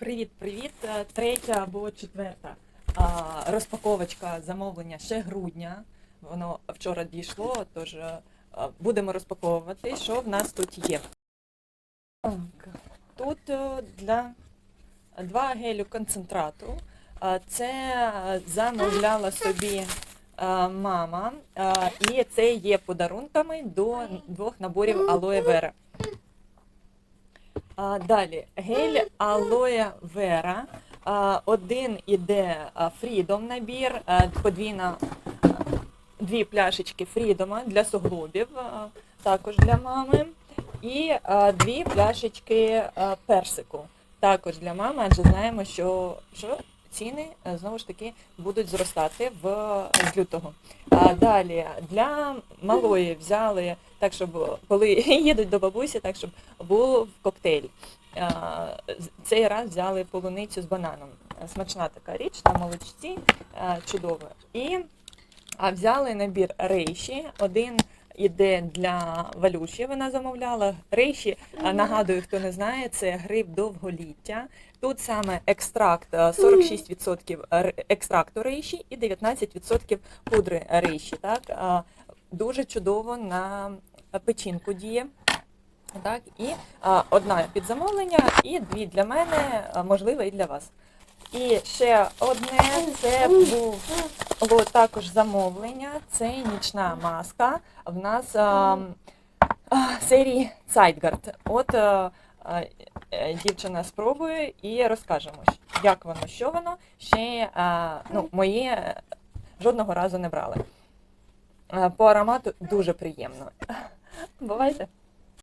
Привіт-привіт! Е, Третя або четверта розпаковочка замовлення ще грудня. Воно вчора дійшло, тож е, е, будемо розпаковувати, що в нас тут є. Тут для два гелю концентрату. Це замовляла собі мама, і це є подарунками до двох наборів алоє вера. Далі гель алоє вера. Один іде фрідом набір, подвійна дві пляшечки Freedom для суглобів, також для мами. І дві пляшечки персику, також для мами, адже знаємо, що, що ціни знову ж таки будуть зростати в з лютого. А, далі для малої взяли так, щоб коли їдуть до бабусі, так щоб був коктейль. Цей раз взяли полуницю з бананом. Смачна така річ на молочці, а, чудово. І а, взяли набір рейші. Один іде для Валюші, вона замовляла. Рейші, нагадую, хто не знає, це гриб довголіття. Тут саме екстракт 46% екстракту рейші і 19% пудри рейші. Так? Дуже чудово на печінку діє. Так, і а, одна під замовлення, і дві для мене, а, можливо, і для вас. І ще одне це був було також замовлення. Це нічна маска. В нас а, а, серії Zeitgard. От а, а, е, дівчина спробує і розкажемо, як воно, що воно. Ще а, ну, мої е, жодного разу не брали. А, По аромату дуже приємно. Бувайте.